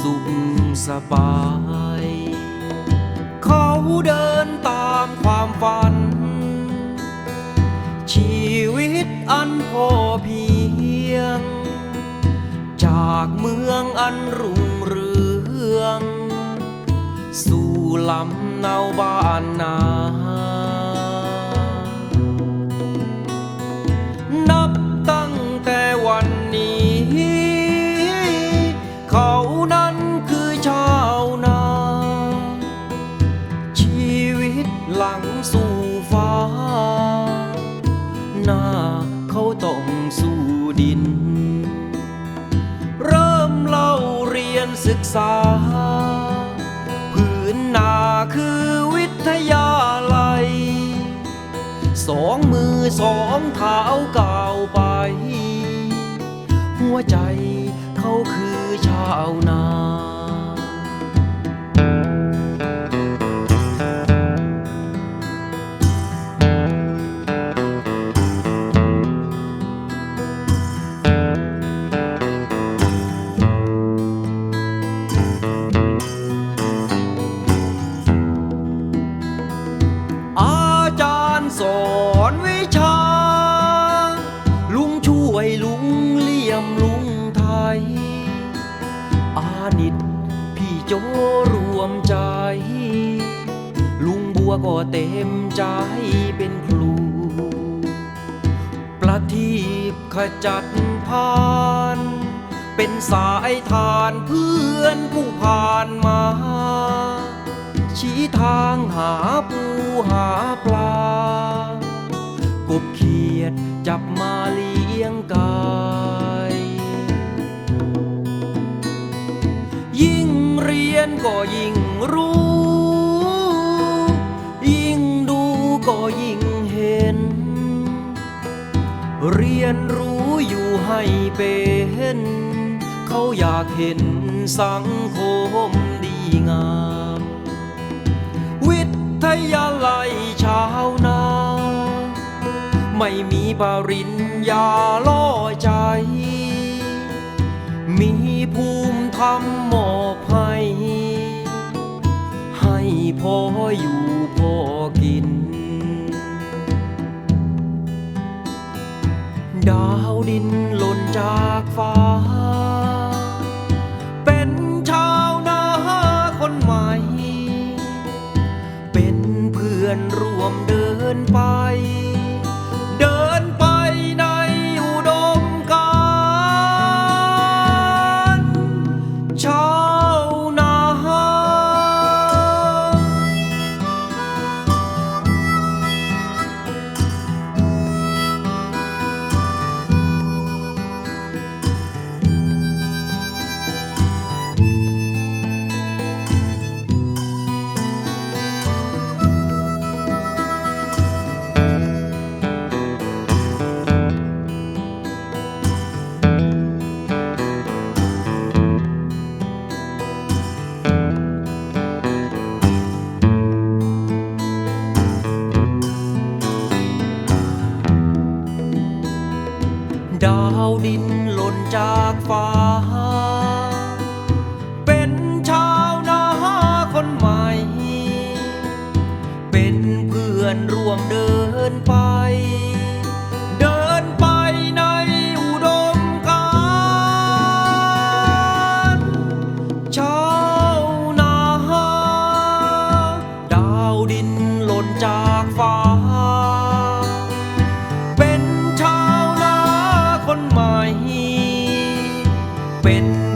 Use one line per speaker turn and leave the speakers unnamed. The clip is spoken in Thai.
สุขสบาย เขาเดินตามความฝัน ชีวิตอันพอเพียง จากเมืองอันรุ่งเรือง สู่ลำเนาบ้านนา หลังสู่ฟ้า หน้าเขาต้องสู่ดิน เริ่มเล่าเรียนศึกษาพื้นนาคือวิทยาลัย สองมือสองเท้าก้าวไป หัวใจเขาคือชาวนา โจรวมใจ ลุงบัวก็เต็มใจเป็นครู ประทีปขจัดพาน เป็นสายทานเพื่อนผู้ผ่านมา ชี้ทางหาปูหาปลา กบเขียดจับมาเลี้ยงกา ก็ยิ่งรู้ ยิ่งดูก็ยิ่งเห็น เรียนรู้อยู่ให้เป็นเขาอยากเห็นสังคมดีงาม วิทยาลัยชาวนา ไม่มีปริญญาล่อใจ มีภูมิธรรม ให้พออยู่ ดาวดินหล่นจากฟ้า เป็น